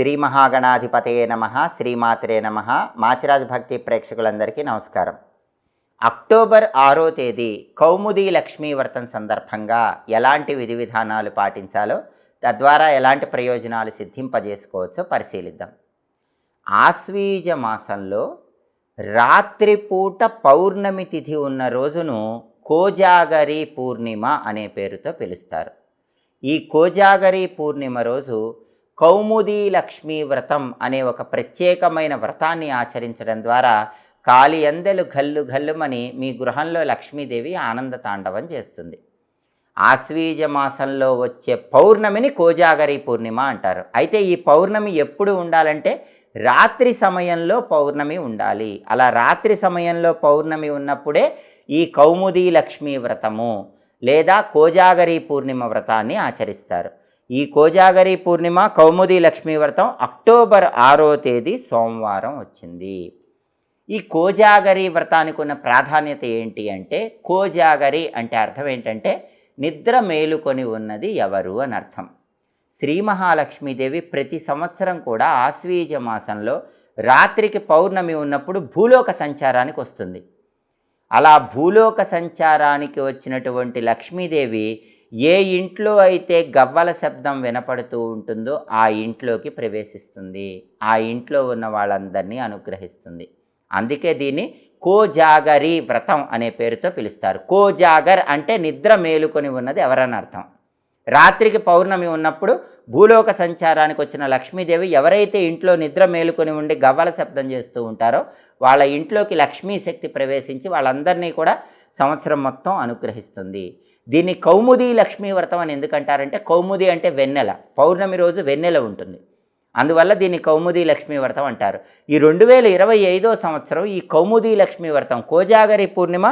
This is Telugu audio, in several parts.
శ్రీ మహాగణాధిపతయే నమ శ్రీమాత్రే నమ. మాచిరాజ్ భక్తి ప్రేక్షకులందరికీ నమస్కారం. అక్టోబర్ ఆరో తేదీ కౌముది లక్ష్మీ వ్రతం సందర్భంగా ఎలాంటి విధి విధానాలు పాటించాలో తద్వారా ఎలాంటి ప్రయోజనాలు సిద్ధింపజేసుకోవచ్చో పరిశీలిద్దాం. ఆశ్వీజ మాసంలో రాత్రిపూట పౌర్ణమి తిథి ఉన్న రోజును కోజాగరి పూర్ణిమ అనే పేరుతో పిలుస్తారు. ఈ కోజాగరి పూర్ణిమ రోజు కౌముదీ లక్ష్మీ వ్రతం అనే ఒక ప్రత్యేకమైన వ్రతాన్ని ఆచరించడం ద్వారా కాలి అందెలు గల్లు గల్లుమని మీ గృహంలో లక్ష్మీదేవి ఆనంద తాండవం చేస్తుంది. ఆశ్వీజ మాసంలో వచ్చే పౌర్ణమిని కోజాగరి పూర్ణిమ అంటారు. అయితే ఈ పౌర్ణమి ఎప్పుడు ఉండాలంటే రాత్రి సమయంలో పౌర్ణమి ఉండాలి. అలా రాత్రి సమయంలో పౌర్ణమి ఉన్నప్పుడే ఈ కౌముదీ లక్ష్మీ వ్రతము లేదా కోజాగరి పూర్ణిమ వ్రతాన్ని ఆచరిస్తారు. ఈ కోజాగరి పూర్ణిమ కౌముది లక్ష్మీ వ్రతం అక్టోబర్ ఆరో తేదీ సోమవారం వచ్చింది. ఈ కోజాగరి వ్రతానికి ఉన్న ప్రాధాన్యత ఏంటి అంటే కోజాగరి అంటే అర్థం ఏంటంటే నిద్ర మేలుకొని ఉన్నది ఎవరు అని అర్థం. శ్రీ మహాలక్ష్మీదేవి ప్రతి సంవత్సరం కూడా ఆశ్వీజ మాసంలో రాత్రికి పౌర్ణమి ఉన్నప్పుడు భూలోక సంచారానికి వస్తుంది. అలా భూలోక సంచారానికి వచ్చినటువంటి లక్ష్మీదేవి ఏ ఇంట్లో అయితే గవ్వల శబ్దం వినపడుతూ ఉంటుందో ఆ ఇంట్లోకి ప్రవేశిస్తుంది. ఆ ఇంట్లో ఉన్న వాళ్ళందరినీ అనుగ్రహిస్తుంది. అందుకే దీన్ని కోజాగరి వ్రతం అనే పేరుతో పిలుస్తారు. కోజాగర్ అంటే నిద్ర మేలుకొని ఉన్నది ఎవరని అర్థం. రాత్రికి పౌర్ణమి ఉన్నప్పుడు భూలోక సంచారానికి వచ్చిన లక్ష్మీదేవి ఎవరైతే ఇంట్లో నిద్ర మేలుకొని ఉండి గవ్వల శబ్దం చేస్తూ ఉంటారో వాళ్ళ ఇంట్లోకి లక్ష్మీ శక్తి ప్రవేశించి వాళ్ళందరినీ కూడా సంవత్సరం మొత్తం అనుగ్రహిస్తుంది. దీన్ని కౌముది లక్ష్మీ వ్రతం అని ఎందుకంటారంటే కౌముది అంటే వెన్నెల. పౌర్ణమి రోజు వెన్నెల ఉంటుంది. అందువల్ల దీన్ని కౌముది లక్ష్మీ వ్రతం అంటారు. ఈ రెండు వేల ఇరవై ఐదో సంవత్సరం ఈ కౌముది లక్ష్మీ వ్రతం కోజాగరి పూర్ణిమ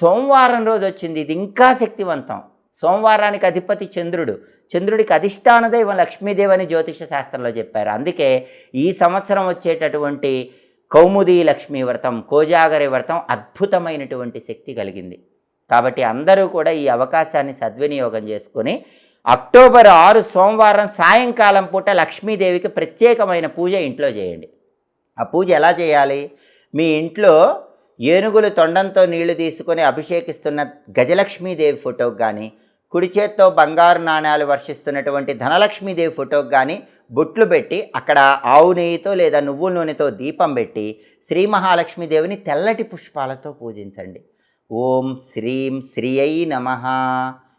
సోమవారం రోజు వచ్చింది. ఇది ఇంకా శక్తివంతం. సోమవారానికి అధిపతి చంద్రుడు. చంద్రుడికి అధిష్టాన దైవం లక్ష్మీదేవి అని జ్యోతిష శాస్త్రంలో చెప్పారు. అందుకే ఈ సంవత్సరం వచ్చేటటువంటి కౌముది లక్ష్మీ వ్రతం కోజాగరి వ్రతం అద్భుతమైనటువంటి శక్తి కలిగింది. కాబట్టి అందరూ కూడా ఈ అవకాశాన్ని సద్వినియోగం చేసుకొని అక్టోబర్ ఆరు సోమవారం సాయంకాలం పూట లక్ష్మీదేవికి ప్రత్యేకమైన పూజ ఇంట్లో చేయండి. ఆ పూజ ఎలా చేయాలి? మీ ఇంట్లో ఏనుగులు తొండంతో నీళ్ళు తీసుకొని అభిషేకిస్తున్న గజలక్ష్మీదేవి ఫోటోకి కానీ కుడి చేత్తో బంగారు నాణ్యాలు వర్షిస్తున్నటువంటి ధనలక్ష్మీదేవి ఫోటోకి కానీ బొట్లు పెట్టి అక్కడ ఆవు నెయ్యితో లేదా నువ్వుల నూనెతో దీపం పెట్టి శ్రీ మహాలక్ష్మీదేవిని తెల్లటి పుష్పాలతో పూజించండి. ఓం శ్రీం శ్రీ నమ.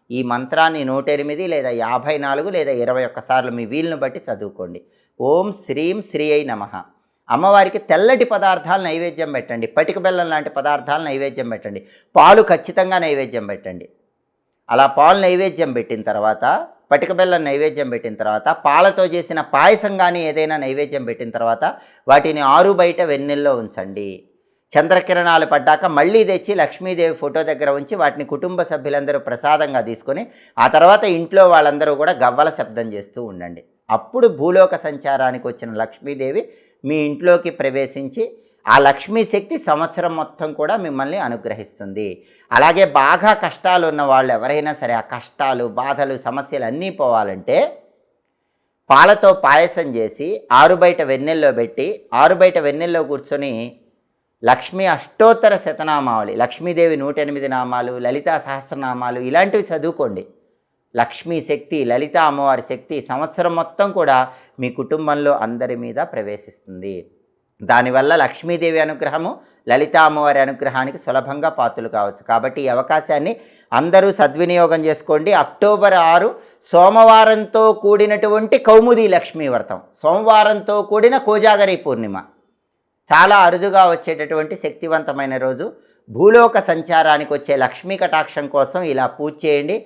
ఈ మంత్రాన్ని నూట ఎనిమిది లేదా యాభై నాలుగు లేదా ఇరవై ఒక్కసార్లు మీ వీలును బట్టి చదువుకోండి. ఓం శ్రీం శ్రీయై నమ. అమ్మవారికి తెల్లటి పదార్థాలు నైవేద్యం పెట్టండి. పటిక బెల్లం లాంటి పదార్థాలు నైవేద్యం పెట్టండి. పాలు ఖచ్చితంగా నైవేద్యం పెట్టండి. అలా పాలు నైవేద్యం పెట్టిన తర్వాత పటిక బెల్లం నైవేద్యం పెట్టిన తర్వాత పాలతో చేసిన పాయసం కానీ ఏదైనా నైవేద్యం పెట్టిన తర్వాత వాటిని ఆరు బయట వెన్నెల్లో ఉంచండి. చంద్రకిరణాలు పడ్డాక మళ్ళీ తెచ్చి లక్ష్మీదేవి ఫోటో దగ్గర ఉంచి వాటిని కుటుంబ సభ్యులందరూ ప్రసాదంగా తీసుకొని ఆ తర్వాత ఇంట్లో వాళ్ళందరూ కూడా గవ్వల శబ్దం చేస్తూ ఉండండి. అప్పుడు భూలోక సంచారానికి వచ్చిన లక్ష్మీదేవి మీ ఇంట్లోకి ప్రవేశించి ఆ లక్ష్మీ శక్తి సంవత్సరం మొత్తం కూడా మిమ్మల్ని అనుగ్రహిస్తుంది. అలాగే బాగా కష్టాలు ఉన్న వాళ్ళు ఎవరైనా సరే ఆ కష్టాలు బాధలు సమస్యలు అన్నీ పోవాలంటే పాలతో పాయసం చేసి ఆరు బయట వెన్నెల్లో పెట్టి ఆరు బయట వెన్నెల్లో కూర్చొని లక్ష్మీ అష్టోత్తర శతనామావళి లక్ష్మీదేవి నూట ఎనిమిది నామాలు లలితా సహస్రనామాలు ఇలాంటివి చదువుకోండి. లక్ష్మీ శక్తి లలిత అమ్మవారి శక్తి సంవత్సరం మొత్తం కూడా మీ కుటుంబంలో అందరి మీద ప్రవేశిస్తుంది. దానివల్ల లక్ష్మీదేవి అనుగ్రహము లలిత అమ్మవారి అనుగ్రహానికి సులభంగా పాత్రలు కావచ్చు. కాబట్టి ఈ అవకాశాన్ని అందరూ సద్వినియోగం చేసుకోండి. అక్టోబర్ ఆరు సోమవారంతో కూడినటువంటి కౌముది లక్ష్మీ వ్రతం. సోమవారంతో కూడిన కోజాగరి పూర్ణిమ. చాలా అరుదుగా వచ్చేటటువంటి శక్తివంతమైన రోజు. భూలోక సంచారానికి వచ్చే లక్ష్మీ కటాక్షం కోసం ఇలా పూజ చేయండి.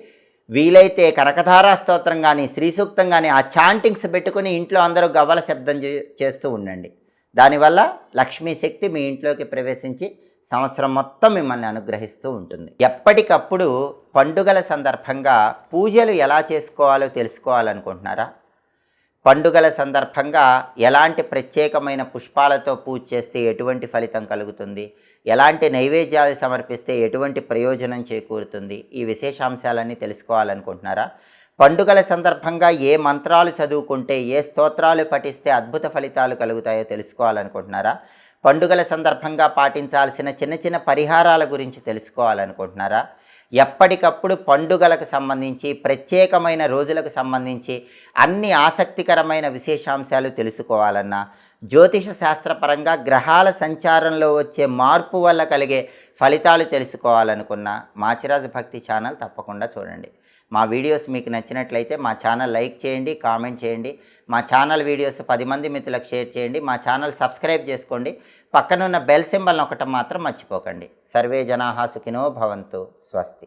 వీలైతే కనకధారా స్తోత్రం కానీ శ్రీ సూక్తం కానీ ఆ చాంటింగ్స్ పెట్టుకుని ఇంట్లో అందరూ గవ్వల శబ్దం చే- చేస్తూ ఉండండి. దానివల్ల లక్ష్మీ శక్తి మీ ఇంట్లోకి ప్రవేశించి సంవత్సరం మొత్తం మిమ్మల్ని అనుగ్రహిస్తూ ఉంటుంది. ఎప్పటికప్పుడు పండుగల సందర్భంగా పూజలు ఎలా చేసుకోవాలో తెలుసుకోవాలనుకుంటున్నారా? పండుగల సందర్భంగా ఎలాంటి ప్రత్యేకమైన పుష్పాలతో పూజ చేస్తే ఎటువంటి ఫలితం కలుగుతుంది? ఎలాంటి నైవేద్యాలు సమర్పిస్తే ఎటువంటి ప్రయోజనం చేకూరుతుంది? ఈ విశేషాంశాలన్నీ తెలుసుకోవాలనుకుంటున్నారా? పండుగల సందర్భంగా ఏ మంత్రాలు చదువుకుంటే ఏ స్తోత్రాలు పఠిస్తే అద్భుత ఫలితాలు కలుగుతాయో తెలుసుకోవాలనుకుంటున్నారా? పండుగల సందర్భంగా పాటించాల్సిన చిన్న చిన్న పరిహారాల గురించి తెలుసుకోవాలనుకుంటున్నారా? ఎప్పటికప్పుడు పండుగలకు సంబంధించి ప్రత్యేకమైన రోజులకు సంబంధించి అన్ని ఆసక్తికరమైన విశేషాంశాలు తెలుసుకోవాలన్నా జ్యోతిష శాస్త్రపరంగా గ్రహాల సంచారంలో వచ్చే మార్పు వల్ల కలిగే ఫలితాలు తెలుసుకోవాలనుకున్న మాచిరాజు భక్తి ఛానల్ తప్పకుండా చూడండి. మా వీడియోస్ మీకు నచ్చినట్లయితే మా ఛానల్ లైక్ చేయండి కామెంట్ చేయండి. మా ఛానల్ వీడియోస్ పది మంది మిత్రులకు షేర్ చేయండి. మా ఛానల్ సబ్స్క్రైబ్ చేసుకోండి. పక్కనున్న బెల్ సింబల్ ఒకటి మాత్రం మర్చిపోకండి. సర్వే జనాహా సుఖినో భవంతు. స్వస్తి.